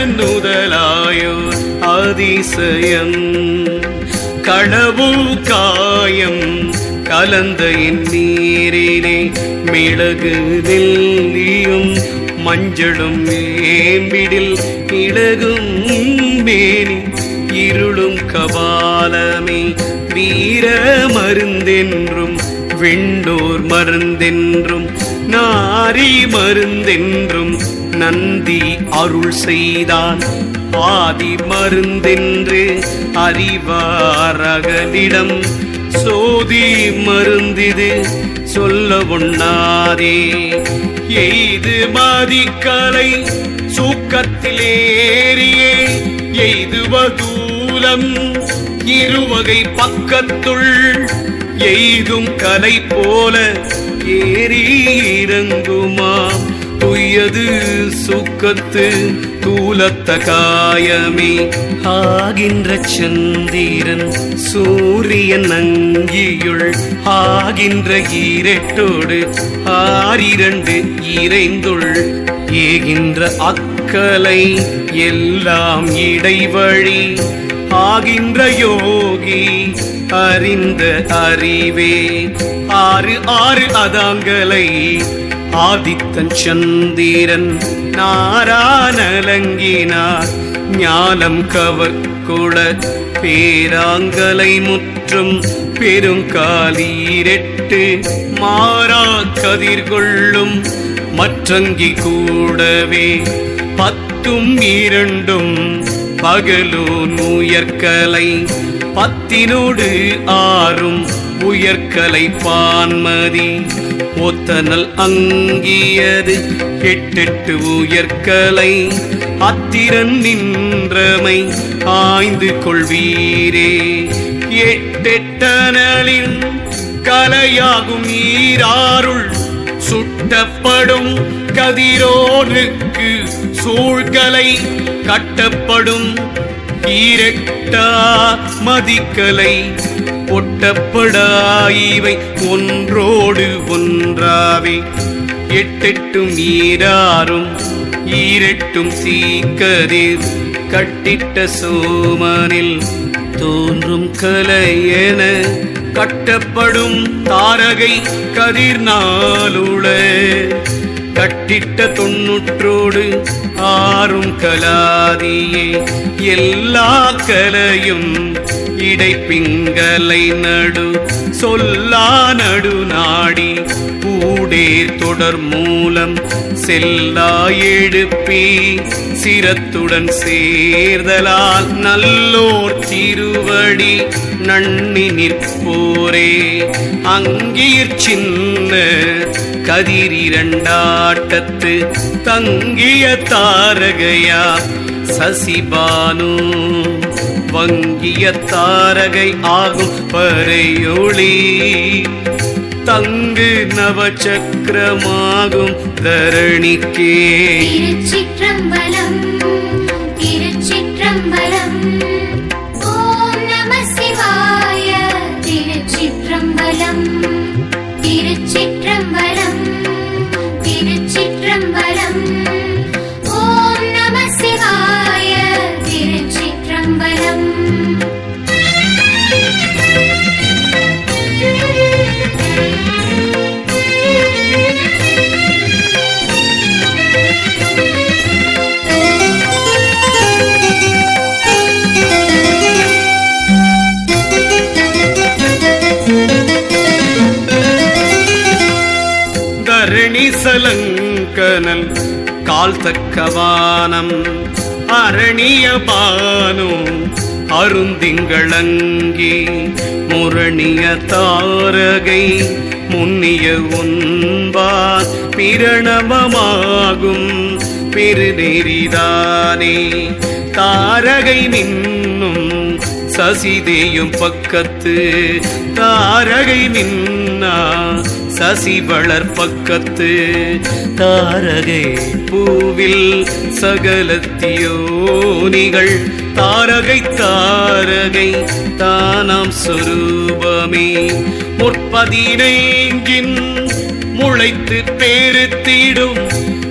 അഴകനുതലായോ അതിശയം കളവും കായം காயம் கலந்த என் நீரிலே மிளகு நெல்லியும் மஞ்சளும் மேம்பிடில் இழகும் மேனி இருளும் கபாலமே வீர மருந்தென்றும் விண்டோர் மருந்தென்றும் நாரி மருந்தென்றும் நந்தி அருள் செய்தான் பாதி மருந்தென்று அறிவாரகனிடம் சோதி மருந்திது சொல்ல உண்ணாதே எய்து மதிக்கலை சூக்கத்திலேறியே எய்துவதூலம் இருவகை பக்கத்துள் எய்தும் கலை போல ஏறி இறங்குமாம். துய்யது சுக்கத்து தூலத்த காயமே ஆகின்ற சந்திரன் சூரியன் அங்கியுள் ஆகின்ற ஈரட்டோடு ஆறிரண்டு இறைந்துள். ஏகின்ற அக்கலை எல்லாம் இடைவழி ஆகின்ற யோகி அறிந்த அறிவே. ஆறு ஆறு அதாங்களை ஆதித்தன் சந்தீரன் நாரானலங்கினார் ஞானம் கவர்குள பேராங்கலை முற்றும் பெருங்காலீரெட்டு மாறா கதிர்கொள்ளும் மற்றங்கி கூடவே பத்தும் இரண்டும் பகலூன் உயர்கலை பத்தினோடு ஆறும் உயர்கலை பான்மதி. ஒத்தனல் அங்கியது கெட்டெட்டு உயர்கலை அத்திரன் நின்றமை ஆய்ந்து கொள்வீரே. எட்டெட்டனலின் கலையாகும் ஈராருள் சுட்டப்படும் கதிரோனுக்கு சூழ்கலை கட்டப்படும் ஈரட்டா மதிக்கலை. ஒட்டப்படாயிவை ஒன்றோடு ஒன்றாவே. எட்டெட்டும் ஈராறும் ஈரெட்டும் சீக்கதிர் கட்டிட்ட சோமனில் தோன்றும் கலை என கட்டப்படும் தாரகை கதிர் நாளுள கட்டிட்ட தொன்னூற்றோடு ஆறும் கலாதியே எல்லா கலையும் இடைப்பிங்களை நடு சொல்லா நடு நாடி ஊடேர் தொடர் மூலம் செல்லா எழுப்பி சிரத்துடன் சேர்தலால் நல்லோர் திருவடி நன்னி நிற்போரே. அங்கீர் சின்ன கதிர் இரண்டாட்டத்து தங்கிய தாரகையா சசிபானு வங்கிய தாரகை ஆகும் பறையொளி. தங்கு நவச்சக்கரமாகும் தரணிக்கே. திருச்சிற்றம்பலம் திருச்சிற்றம்பலம். சலங்கனல் கால் தக்கவானம். அரணிய பானு அருந்திங்களங்கி முரணிய தாரகை முன்னிய உன்பார் பிரணவமாகும் பெருநெறிதானே தாரகை நின்னும் சசிதேயும் பக்கத்து தாரகை நின்னா சசி வளர் பக்கத்து தாரகை பூவில் சகலத்தியோனிகள் தாரகை தாரகை தானாம் சொரூபமே. முற்பதினைங்கின் முளைத்து பெருத்திடும்.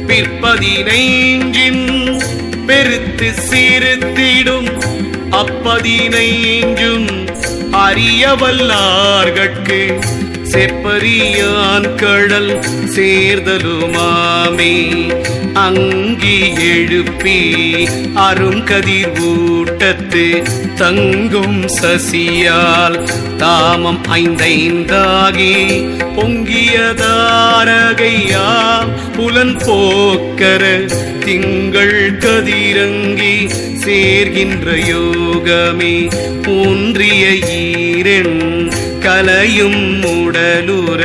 பிற்பதினைங்கின் பெருத்து சீர்த்திடும் அப்பதினைஞ்சும் அறியவல்லார்கட்கு. செப்பரியான் கடல் சேர்தலுமாமே. அங்கி எழுப்பி அருங்கதிர் ஊட்டத்து தங்கும் சசியால் தாமம் ஐந்தைந்தாகி பொங்கிய பொங்கியதாரகையா புலன் போக்கர திங்கள் கதிரங்கி சேர்கின்ற யோகமே. ஊன்றிய ஈரெண் கலையும் உடலுற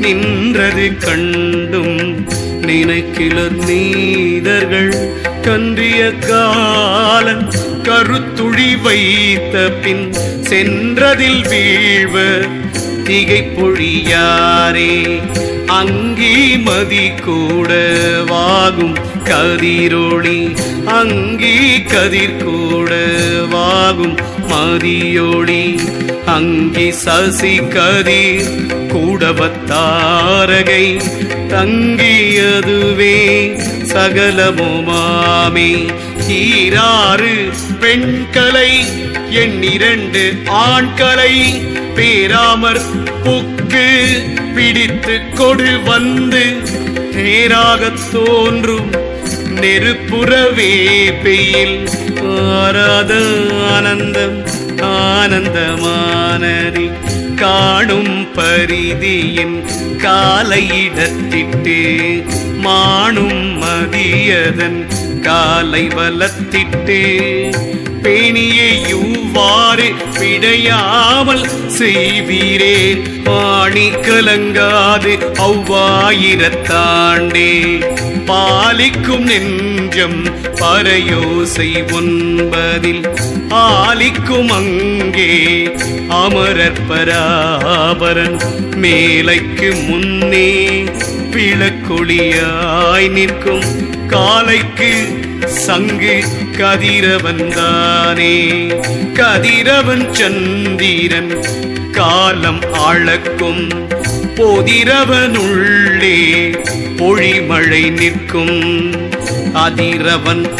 நின்றது கண்டும் நினைக்கிலர் நீதர்கள் கன்றிய காலன் கருத்துழி வைத்த பின் சென்றதில் வீழ்வ திகை பொழியாரே அங்கி மதி கூட வாகும் கதிரொளி அங்கி கதிர் கூட வாகும் மதியொளி அங்கி சசி கதிர் கூடவத்தாரகை தங்கியதுவே சகலமுமாமே ஈராறு பெண்களை எண்ணிரண்டு ஆண்களை பேராமற் புக்கு பிடித்து கொடு வந்து நேராகத் தோன்றும் நெருப்புறவே பெயில். ஆராத ஆனந்தம் ஆனந்தமானதி. காணும் பரிதியின் காலையிடத்திட்டு மானும் மதியதன் காலை வளத்திட்டு பேணியை இவ்வாறு விடையாமல் செய்வீரே பாணி கலங்காது அவ்வாயிரத்தாண்டே பாலிக்கும் நெஞ்சம் பறையோசை ஒன்பதில் ஆலிக்கும் அங்கே அமரர் பராபரன் மேலைக்கு முன்னே பிளக்கொழியாய் நிற்கும் காலைக்கு சங்கு கதிரவன் தானே. கதிரவன் சந்திரன் காலம் அளக்கும் பொதிரவனுள்ளே பொழிமழை நிற்கும். அதிரவன்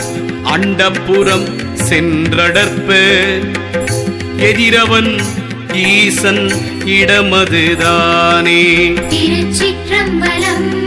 அண்டப்புறம் சென்றடற்ப. எதிரவன் ஈசன் இடமதுதானே. திருச்சிற்றம்பலம் திருச்சிற்றம்பலம்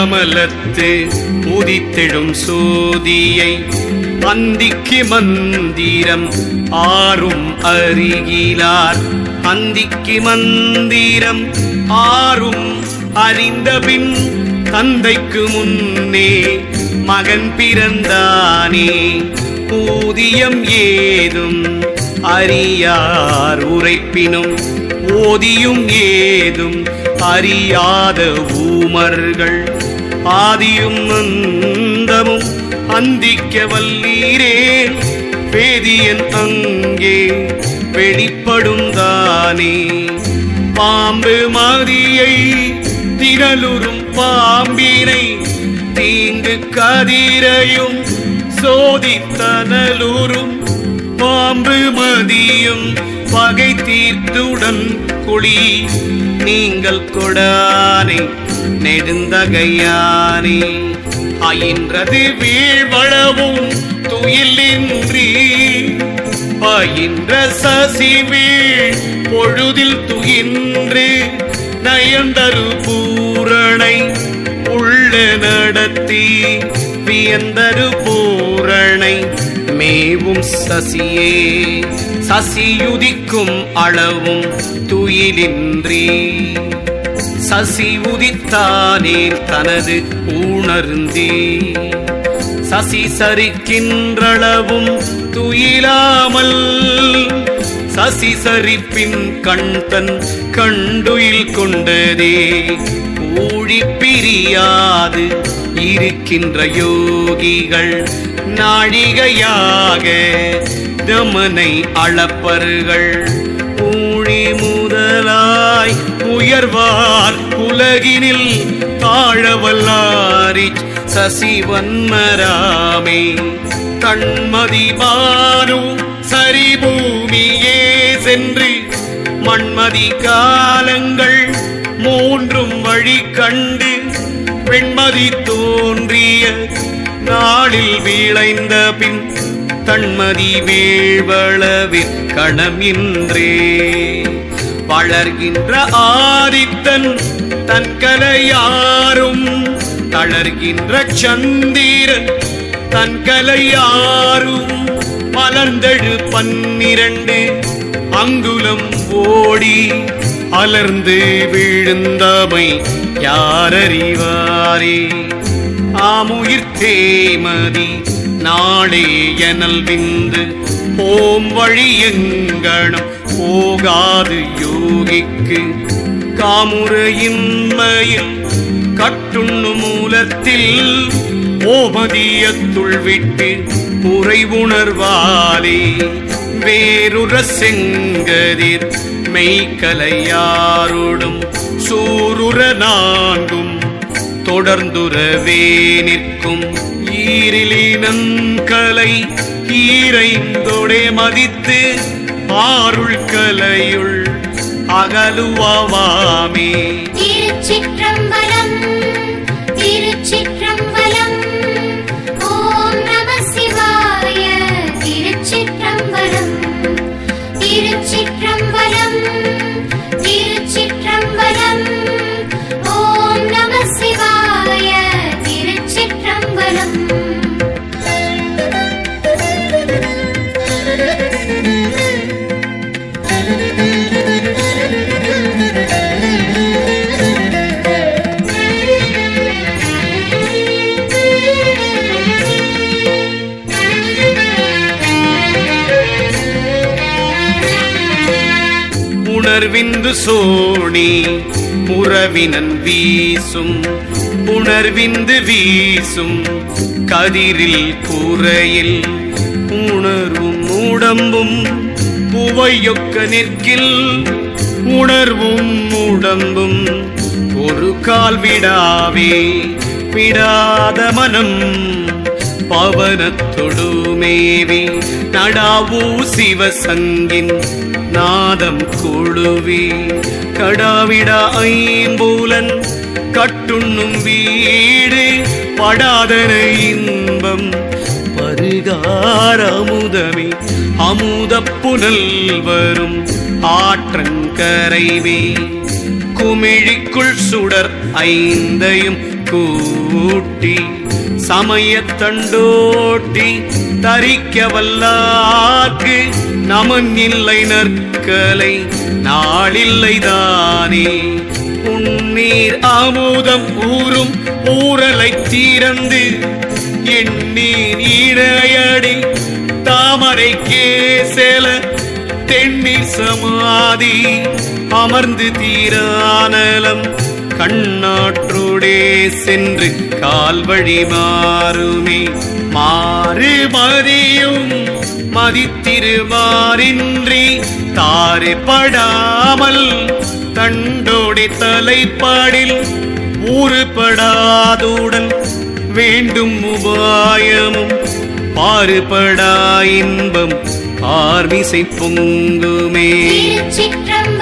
கமலத்து உதித்தெழும் சோதியை அந்திக்கு மந்திரம் ஆறும் அருகிலார். அந்திக்கு மந்திரம் ஆறும் அறிந்தபின் தந்தைக்கு முன்னே மகன் பிறந்தானே. ஊதியம் ஏதும் அறியார் உரைப்பினும் ஓதியும் ஏதும் அறியாத ஊமர்கள். ஆதியும் அந்தமும் அந்திக்க வல்லீரே. வேதியன் அங்கே வெளிப்படும் தானே. பாம்பு மாதியை திரளுறும் பாம்பினை தீங்கு கதிரையும் சோதித்தனலுறும். பாம்பு மதியும் பகை தீர்த்துடன் குழி நீங்கள் கொடானே. நெடுந்தகையானே. அயின்றது வீழ்வளவும் துயிலின்றி. பயின்ற சசி வீழ் பொழுதில் துயின்று. நயந்தரு பூரணை உள்ள நடத்தி. வியந்தரு பூரணை மேவும் சசியே. சசியுதிக்கும் அளவும் துயிலின்றி. சசி உதித்தானேன் தனது உணர்ந்தே சசி சரிக்கின்றளவும் துயிலாமல் சசி சரிப்பின் கண் தன் கண்டுயில் கொண்டதே. ஊழி பிரியாது இருக்கின்ற யோகிகள் நாழிகையாக தமனை அளப்பர்கள் ஊழி முதலாய் உயர்வார் உலகினில் தாழவல்லாரி சசிவன்மராமே. கண்மதிமானு சரிபூமியே சென்று மண்மதி காலங்கள் மூன்றும் வழி கண்டு பெண்மதி தோன்றிய நாளில் விளைந்த பின் தன்மதி வேள்வளவிற் கணம் கணமின்றே வளர்கின்ற ஆதித்தன் தன் கலையாரும் தளர்கின்ற சந்திரன் தன் கலையாரும் மலர்ந்தழு பன்னிரண்டு அங்குலம் ஓடி அலர்ந்து விழுந்தமை யாரறிவாரே? ஆமுயிர் தேமதி நாளே எனல் விந்து ஓம் வழி எங்கணும் போகாது யோகிக்கு. காமுறையின்மையில் கட்டுண்ணு மூலத்தில் ஓமதியத்துள் விட்டு உறைவுணர்வாலே வேறுற செங்கதிர் மெய்க்கலையாரோடும் சூருர நான்கும் தொடர்ந்துறவே நிற்கும். ஈரிலினங்கலை ஈரைந்தொடே மதித்து ஆருள் கலையுள் அகலுவாமே திருச்சிற்றம்பலம் சோணி புறவினன் வீசும் புணர்விந்து வீசும் கதிரில் கூரையில் உணர்வும் உடம்பும் புவையொக்க நிற்கில் உணர்வும் உடம்பும் ஒரு கால் விடாவே விடாத மனம் பவனத்தொடுமேவி நடாவூ சிவசங்கின் நாதம் குழுவி கடாவிட ஐம்பூலன் கட்டுண்ணும் வீடு படாதன இன்பம். பருகார் அமுதமே அமுத புனல் வரும் ஆற்றங்கரைவே குமிழிக்குள் சுடர் ஐந்தையும் கூட்டி சமயத்தண்டோட்டி தரிக்க வல்லாக்கு நமன் இல்லை நற்கலை நாளில்லைதானே? உன்னீர் அமுதம் ஊறும் ஊரலை தீரந்து எண்ணீர் இடையடி தாமரை கேசல தென்னீர் சமாதி அமர்ந்து தீரானலம் கண்ணாற்றோடே சென்று கால்வழி மாறுமே. மாறு மதியும் மதித்திருமாறின்றி தாறுபடாமல் தண்டோடி தலைப்பாடில் ஊறுபடாதுடன் வேண்டும் உபாயமும் பாறுபடா இன்பம் பார்மிசை பொங்குமே. திருச்சிற்றம்பலம்